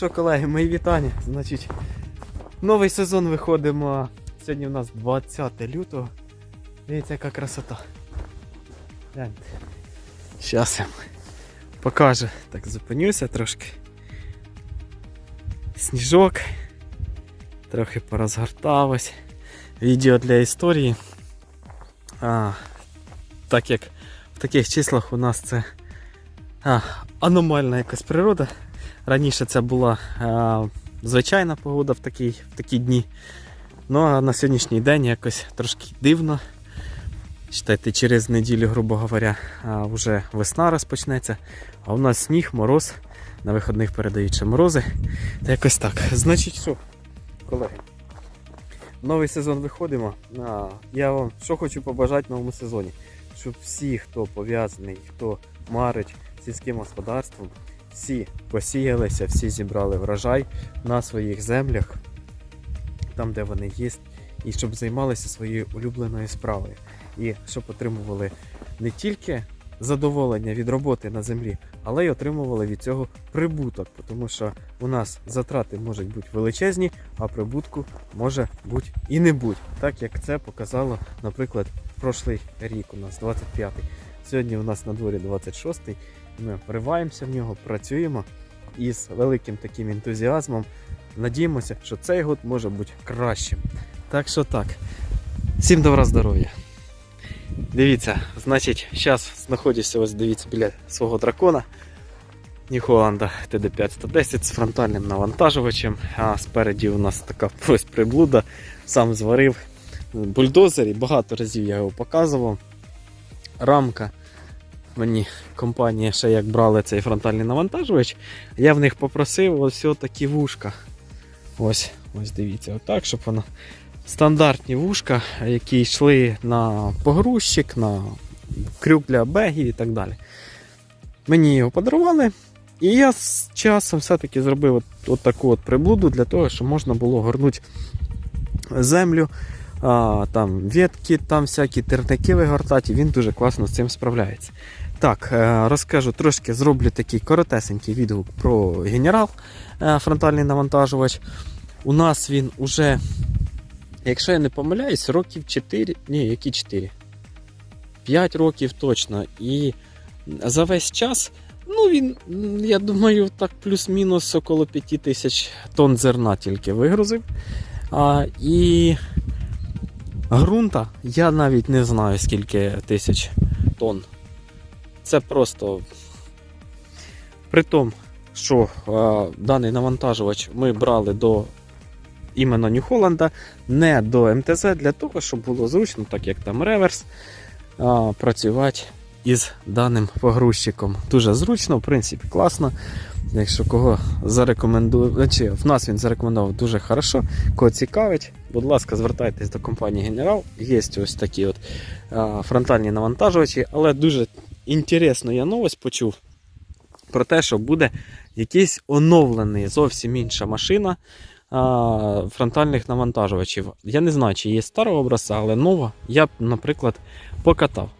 Що, колеги, мої вітання. Значить, новий сезон виходимо. Сьогодні у нас 20 лютого. Дивіться, яка красота. Щас я покажу. Так, зупинюся трошки. Сніжок. Трохи порозгорталось. Відео для історії. А, так як в таких числах у нас це а, аномальна якась природа. Раніше це була а, звичайна погода в такі, в такі дні. Ну а на сьогоднішній день якось трошки дивно. Читайте, через неділю, грубо говоря, а, вже весна розпочнеться, а у нас сніг, мороз. На виходних передають ще морози. Та якось так. Значить, що, колеги, новий сезон виходимо. Я вам що хочу побажати в новому сезоні, щоб всі, хто пов'язаний, хто марить сільським господарством, всі посіялися, всі зібрали врожай на своїх землях, там, де вони є, і щоб займалися своєю улюбленою справою. І щоб отримували не тільки задоволення від роботи на землі, але й отримували від цього прибуток, тому що у нас затрати можуть бути величезні, а прибутку може бути і не бути. Так як це показало, наприклад, прошлий рік у нас 25-й. Сьогодні у нас на дворі 26-й. Ми вриваємося в нього, працюємо і з великим таким ентузіазмом надіємося, що цей год може бути кращим. Так що так. Всім добра здоров'я. Дивіться, значить, зараз знаходжуся ось дивіться біля свого дракона. Ніхоланда ТД510 з фронтальним навантажувачем. А спереді у нас така ось приблуда. Сам зварив бульдозер і багато разів я його показував. Рамка. Мені компанія ще як брали цей фронтальний навантажувач, я в них попросив ось такі вушка. Ось, ось дивіться, отак, щоб воно. Стандартні вушка, які йшли на погрузчик, на крюк для бегів і так далі. Мені його подарували, і я з часом все-таки зробив от, от таку от приблуду для того, щоб можна було горнути землю, а, там ветки, там всякі терники вигортати, і він дуже класно з цим справляється. Так, е, розкажу трошки, зроблю такий коротесенький відгук про генерал е, фронтальний навантажувач. У нас він уже, якщо я не помиляюсь, років 4, ні, які 4? 5 років точно. І за весь час, ну він, я думаю, так плюс-мінус около 5 тисяч тонн зерна тільки вигрузив. А, і ґрунта я навіть не знаю, скільки тисяч тонн. Це просто при тому, що е, даний навантажувач ми брали до іменно Нью-Холланда, не до МТЗ, для того, щоб було зручно, так як там реверс, е, працювати із даним погрузчиком. Дуже зручно, в принципі, класно. Якщо кого зарекомендую, чи в нас він зарекомендував дуже хорошо, кого цікавить, будь ласка, звертайтесь до компанії Генерал. Є ось такі от е, фронтальні навантажувачі, але дуже інтересну я новость почув про те, що буде якийсь оновлений, зовсім інша машина а, фронтальних навантажувачів. Я не знаю, чи є старого образця, але нова я наприклад, покатав.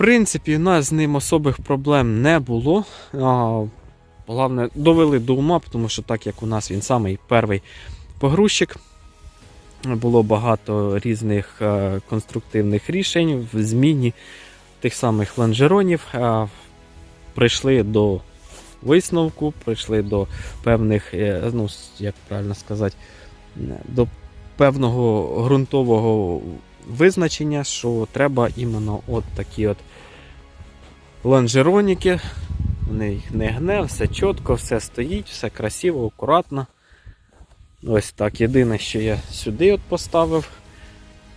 Принципі, у нас з ним особих проблем не було. А, Головне, довели до ума, тому що так як у нас він самий перший погрузчик, було багато різних е, конструктивних рішень в зміні тих самих лонжеронів. е, Прийшли до висновку, прийшли до певних, е, ну, як правильно сказати, до певного ґрунтового визначення, що треба іменно от такі от лонжероніки. Вони їх не гне, все чітко, все стоїть, все красиво, акуратно. Ось так. Єдине, що я сюди от поставив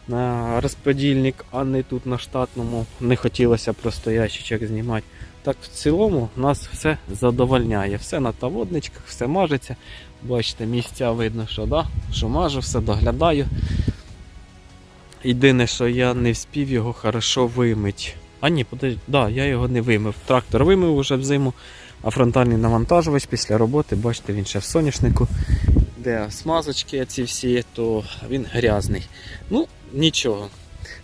на розподільник, а не тут на штатному. Не хотілося просто ящичок знімати. Так, в цілому нас все задовольняє. Все на таводничках, все мажеться. Бачите, місця видно, що да, що мажу, все доглядаю. Єдине, що я не вспів його хорошо вимити. А ні, подожди, да, я його не вимив. Трактор вимив уже взиму, а фронтальний навантажувач після роботи, бачите, він ще в соняшнику, де смазочки ці всі, то він грязний. Ну, нічого.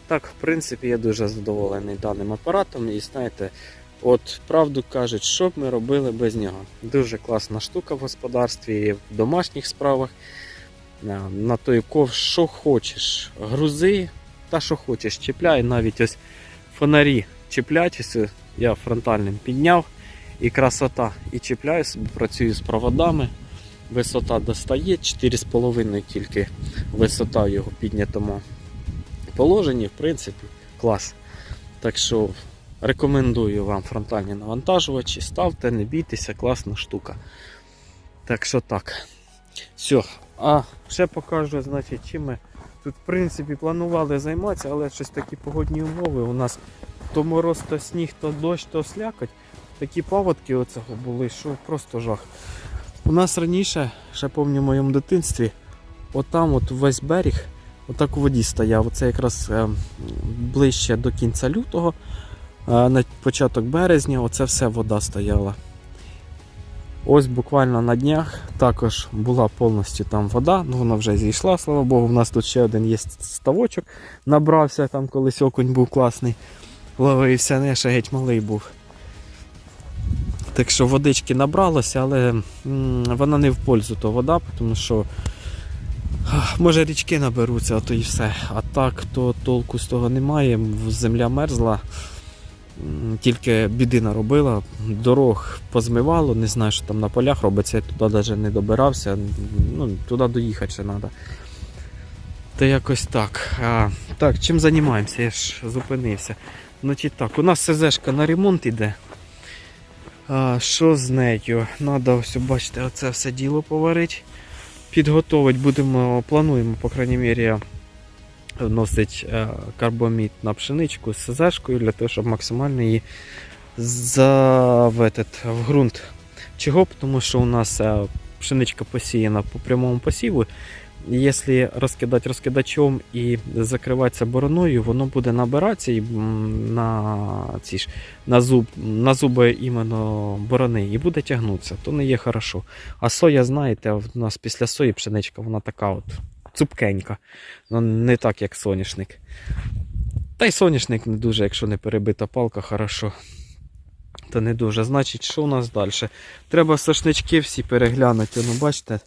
Так, в принципі, я дуже задоволений даним апаратом. І знаєте, От правду кажуть, що б ми робили без нього. Дуже класна штука в господарстві, і в домашніх справах. Е, На той ков, що хочеш, грузи та що хочеш, чіпляй, навіть ось фонарі чіплять, ось я фронтальним підняв, і красота. І чіпляю собі, працюю з проводами. Висота достає 4,5 тільки висота в його піднятому положенні, в принципі, клас. Так що рекомендую вам фронтальні навантажувачі. Ставте, не бійтеся, класна штука. Так що так. Все. А ще покажу, значить, чим ми тут, в принципі, планували займатися, але щось такі погодні умови. У нас то мороз, то сніг, то дощ, то слякоть. Такі паводки оцього були, що просто жах. У нас раніше, ще пам'ятаю в моєму дитинстві, отам от весь берег, отак у воді стояв. Оце якраз е, ближче до кінця лютого, е, на початок березня, оце все вода стояла. Ось буквально на днях також була повністю там вода, ну вона вже зійшла, слава Богу. У нас тут ще один є ставочок, набрався, там колись окунь був класний, ловився, не ще геть малий був. Так що водички набралося, але м, вона не в пользу то вода, тому що може річки наберуться, а то і все. А так, то толку з того немає. Земля мерзла, м, тільки біди наробила, дорог позмивало, не знаю, що там на полях робиться, я туди навіть не добирався. Ну, туди доїхати ще треба. Та якось так. А, так, чим займаємося? Я ж зупинився. Значить так, у нас СЗшка на ремонт іде. А, що з нею? Надо ось, бачите, оце все діло поварити. Підготовити будемо, плануємо, по крайній мірі, вносити е, карбомід на пшеничку з СЗшкою для того, щоб максимально її за, в, ґрунт. Чого? Тому що у нас е, пшеничка посіяна по прямому посіву. Якщо розкидати розкидачом і закриватися бороною, воно буде набиратися на, ці ж, на, зуб, на зуби іменно борони і буде тягнутися, то не є хорошо. А соя, знаєте, в нас після сої пшеничка, вона така от цупкенька. Ну, не так, як соняшник. Та й соняшник не дуже, якщо не перебита палка, хорошо. То не дуже. Значить, що у нас далі? Треба сошнички всі переглянути. Ну, бачите,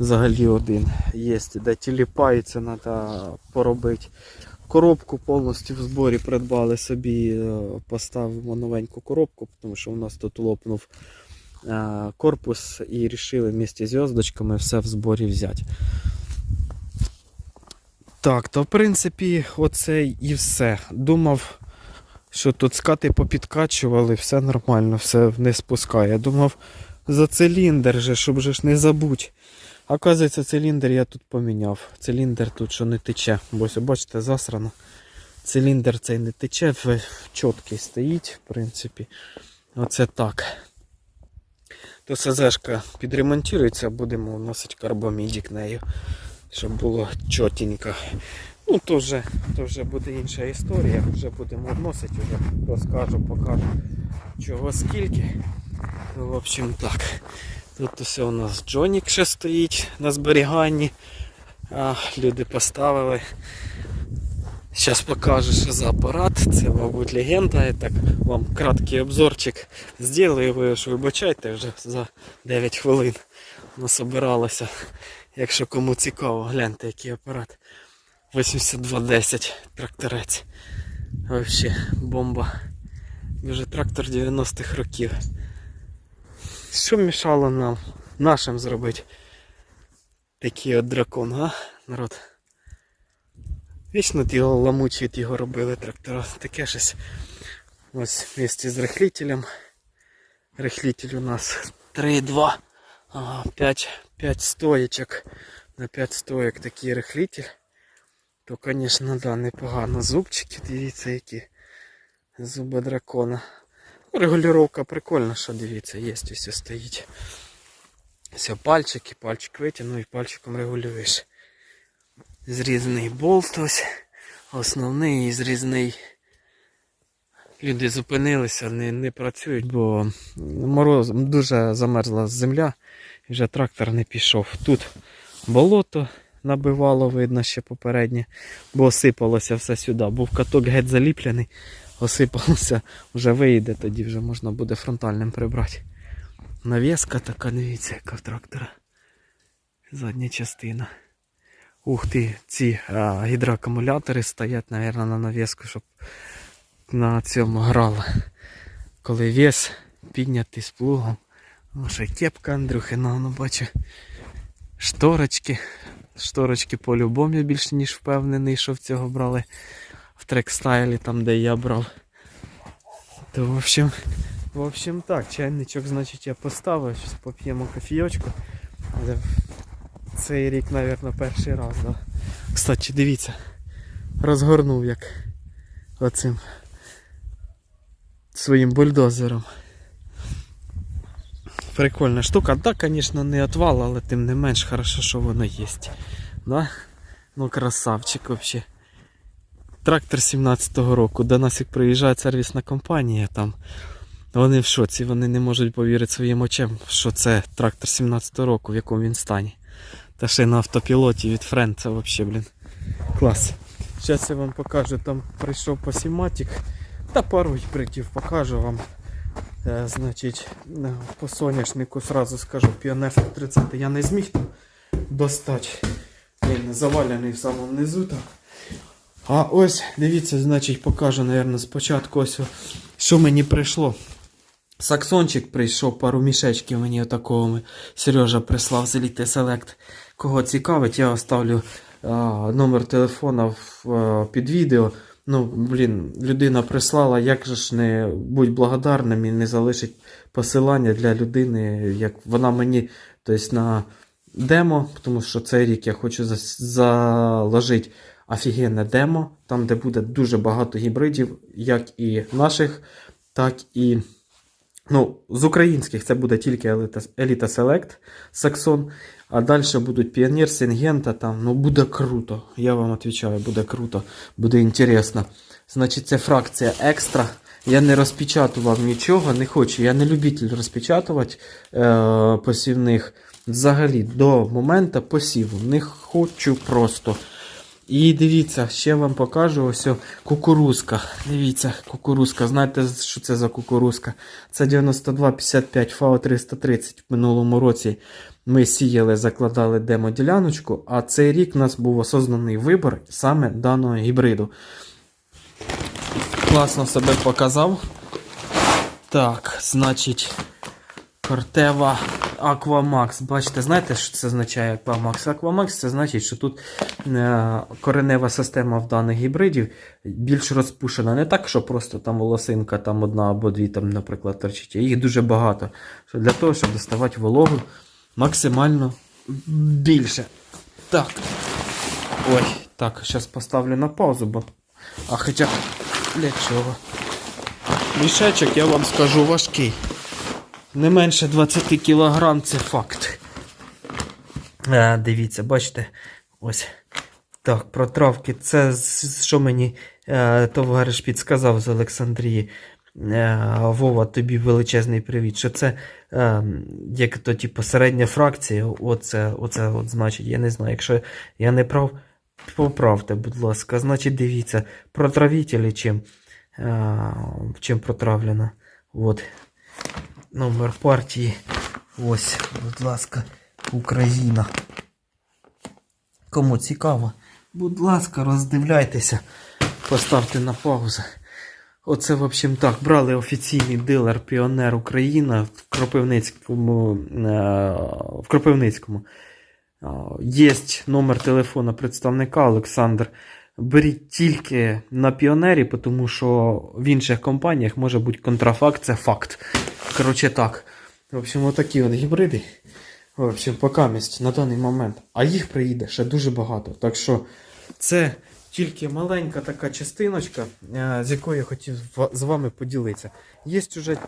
взагалі один є, де тіліпається, треба поробити. Коробку повністю в зборі придбали собі, е, поставимо новеньку коробку, тому що у нас тут лопнув е, корпус і вирішили вместе з зв'язочками все в зборі взяти. Так, то в принципі оце і все. Думав, що тут скати попідкачували, все нормально, все не спускає. Думав, за циліндр же, щоб же ж не забудь. А Оказується, циліндр я тут поміняв. Циліндр тут що не тече. Бо ось, бачите, засрано. Циліндр цей не тече, чіткий стоїть, в принципі. Оце так. То СЗшка підремонтується, будемо вносити карбомідік нею, щоб було чотенько. Ну, то вже, то вже буде інша історія. Вже будемо вносити, вже розкажу, покажу чого скільки. Ну, в общем так. Тут усе у нас Джонік ще стоїть на зберіганні. А, люди поставили. Зараз покажу, що за апарат. Це, мабуть, легенда. Я так вам краткий обзорчик зроблю. Ви ж вибачайте вже за 9 хвилин. Воно собиралося. Якщо кому цікаво, гляньте, який апарат. 8210 тракторець. Вообще бомба. Вже трактор 90-х років. Що мішало нам нашим зробити такий от дракон, а, народ? Вічно його ламучі його робили трактора. Таке щось. Ось вместе з рихлителем. Рихлитель у нас 3,2. Ага, 5, 5 стоєчок. На 5 стоєк такий рихлитель. То, звісно, да, непогано. Зубчики, дивіться, які зуби дракона. Ну, Регулювання прикольна, що дивіться, є ось стоїть. Все, пальчики, пальчик витягнув і пальчиком регулюєш. Зрізаний болт ось. Основний і зрізний. Люди зупинилися, не, не працюють, бо мороз дуже замерзла земля, і вже трактор не пішов. Тут болото набивало, видно ще попереднє, бо сипалося все сюди. Був каток геть заліплений, осипалося, вже вийде, тоді вже можна буде фронтальним прибрати. Навіска така, дивіться, яка в трактора. Задня частина. Ух ти, ці а, гідроакумулятори стоять, мабуть, на навіску, щоб на цьому грали. Коли вес піднятий з плугом. Ну, кепка Андрюхина, ну бачу. Шторочки. Шторочки по-любому я більше ніж впевнений, що в цього брали в трекстайлі, там де я брав. То в общем, в общем так, чайничок, значить, я поставив, зараз поп'ємо кофійочку. Але цей рік, мабуть, перший раз, да. Кстати, дивіться, розгорнув як оцим своїм бульдозером. Прикольна штука. Так, звісно, не отвал, але тим не менш хорошо, що воно є. Да? Ну, красавчик вообще. Трактор 17-го року. До нас як приїжджає сервісна компанія там. Вони в шоці, вони не можуть повірити своїм очам, що це трактор 17-го року, в якому він стані. Та ще на автопілоті від Френд, це взагалі, блін. Клас. Зараз я вам покажу, там прийшов посіматик. Та пару гібридів покажу вам. Е, значить, е, по соняшнику сразу скажу, піонер 130 я не зміг там достати. Він завалений в самому низу там. А ось, дивіться, значить, покажу, наверное, спочатку ось, що мені прийшло. Саксончик прийшов, пару мішечків мені отакого Сережа прислав з Elite Select. Кого цікавить, я оставлю а, номер телефона в, а, під відео. Ну, блін, людина прислала, як же ж не будь благодарним і не залишить посилання для людини, як вона мені, тобто на демо, тому що цей рік я хочу заложити офігенне демо, там, де буде дуже багато гібридів, як і наших, так і ну, з українських це буде тільки Elite Select, Saxon, а далі будуть Піонер, Сінгента, там, ну буде круто. Я вам відповідаю, буде круто, буде інтересно. Значить, це фракція екстра. Я не розпечатував нічого, не хочу. Я не любитель розпечатувати е, посівних взагалі до моменту посіву. Не хочу просто. І дивіться, ще вам покажу ось кукурузка. Дивіться, кукурузка. Знаєте, що це за кукурузка? Це 9255 ФАО 330 в минулому році. Ми сіяли, закладали демо-діляночку, а цей рік у нас був осознаний вибір саме даного гібриду. Класно себе показав. Так, значить, Кортева Aquamax. Бачите, знаєте, що це означає Aquamax? Aquamax це значить, що тут е, коренева система в даних гібридів більш розпушена. Не так, що просто там волосинка там одна або дві, там, наприклад, торчить. Їх дуже багато. Для того, щоб доставати вологу максимально більше. Так. Ой, так, зараз поставлю на паузу, бо. А хоча для чого? Мішечок, я вам скажу, важкий. Не менше 20 кг це факт. А, дивіться, бачите, ось. Так, про травки. Це що мені е, товариш підсказав з Олександрії. Е, Вова, тобі величезний привіт. Що це е, як то, типу, середня фракція. Оце, оце от значить, я не знаю. Якщо я не прав, поправте, будь ласка. Значить, дивіться, протравителі чим, е, чим протравлено. От. Номер партії. Ось, будь ласка, Україна. Кому цікаво, будь ласка, роздивляйтеся, поставте на паузу. Оце, в общем, так, брали офіційний дилер Піонер Україна в Кропивницькому. е, В Кропивницькому. Є номер телефона представника Олександр. Беріть тільки на піонері, тому що в інших компаніях може бути контрафакт, це факт. Коротше так. В общем, отакі от гібриди. В общем, покамість на даний момент. А їх приїде ще дуже багато. Так що це тільки маленька така частиночка, е, з якою я хотів з вами поділитися. Є вже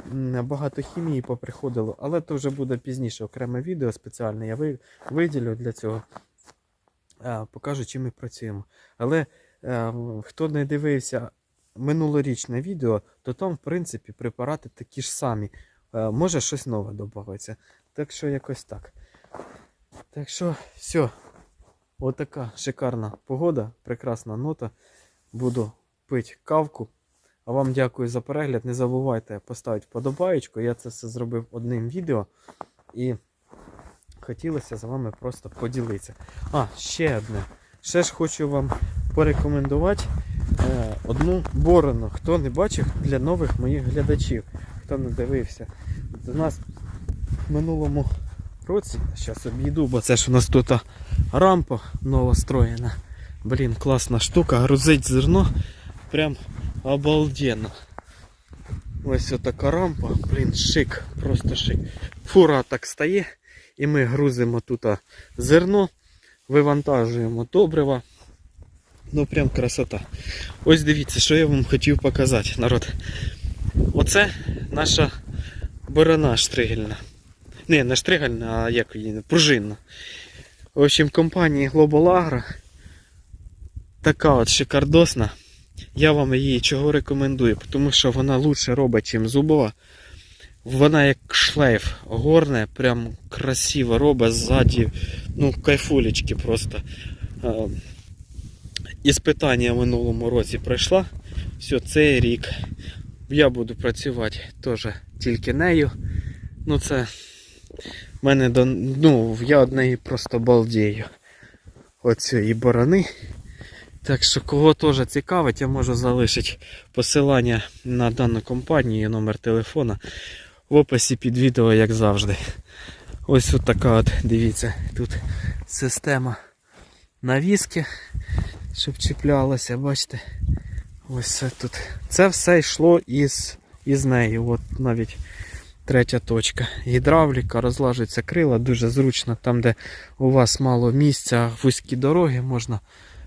багато хімії поприходило, але то вже буде пізніше окреме відео спеціальне. Я виділю для цього. Е, Покажу, чим ми працюємо. Але е, хто не дивився минулорічне відео, то там, в принципі, препарати такі ж самі. Е, Може щось нове додається. Так що якось так. Так що, все. Отака шикарна погода, прекрасна нота. Буду пити кавку, А вам дякую за перегляд. Не забувайте поставити вподобаєчку. Я це все зробив одним відео. І хотілося з вами просто поділитися. А, ще одне. Ще ж хочу вам порекомендувати е, одну борону. Хто не бачив для нових моїх глядачів, хто не дивився. До нас в минулому році, зараз обійду, бо це ж у нас тут рампа новостроєна. Блін, класна штука, грузить зерно прям обалденно. Ось така рампа, блін, шик, просто шик. Фура так стає, і ми грузимо тут зерно, вивантажуємо добрива. Ну прям красота. Ось дивіться, що я вам хотів показати, народ. Оце наша борона штригельна. Не, не штригельна, а як її, пружинна. В общем, компанії Global Agro така от шикардосна. Я вам її чого рекомендую, тому що вона лучше робить, ніж зубова. Вона як шлейф горне, прям красиво робить ззаді, ну, кайфулечки просто. Іспитання в минулому році пройшла. Все, цей рік я буду працювати теж тільки нею. Ну це в мене до. Ну, я од неї просто балдею. Оцієї борони. Так що кого теж цікавить, я можу залишити посилання на дану компанію, номер телефона в описі під відео, як завжди. Ось от така от, дивіться, тут система навіски, щоб чіплялося, бачите. Ось це тут. Це все йшло із, із неї. От навіть третя точка. Гідравліка, розлажуються крила, дуже зручно. Там, де у вас мало місця, вузькі дороги, можна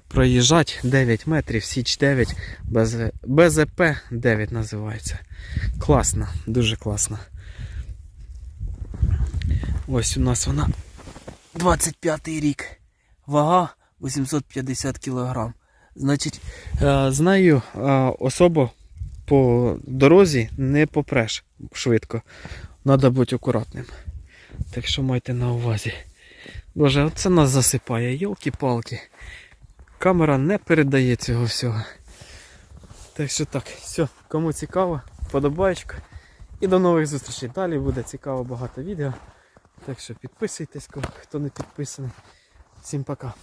проїжджати 9 метрів, січ 9, без, БЗП 9 називається. Класно, дуже класно. Ось у нас вона 25 рік. Вага 850 кг. Значить, е, з нею е, особо по дорозі не попреш швидко. Треба бути акуратним. Так що майте на увазі. Боже, оце нас засипає, йолки-палки. Камера не передає цього всього. Так що так, все, кому цікаво, подобаєчка. І до нових зустрічей. Далі буде цікаво багато відео. Так що підписуйтесь, хто не підписаний. Всім пока.